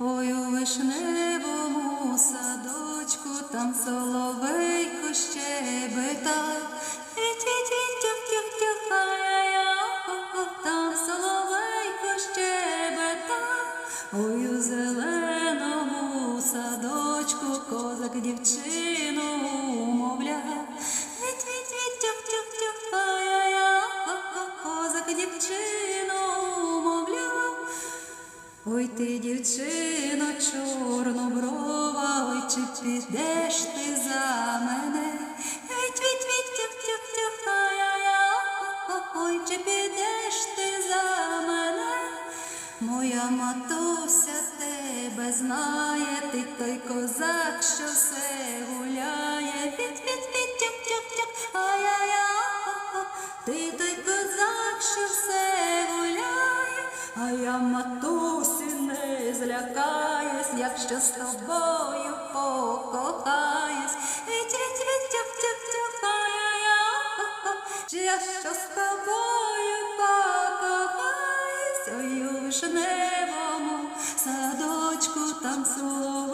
Ой, у вишневому садочку там соловейко щебета. Там соловейко щебета. Ой, у зеленому садочку козак дівчину хо-хо, козак дівчину. Ой ти, дівчино, чорноброва, ой, чи підеш ти за мене? Ей, твіть, твіть, тюх, тюх, тюх, ай-яй-я, ой, чи підеш ти за мене? Моя матуся тебе знає, ти той козак, що все гуляє. Від, від, від, тюх, тюх, тюх, ай-яй-я, ти той козак, що все гуляє, а я матусі не злякаюсь, якщо з тобою покохаюсь. Я що з тобою покохаюсь, ой, у вишневому садочку там соловейко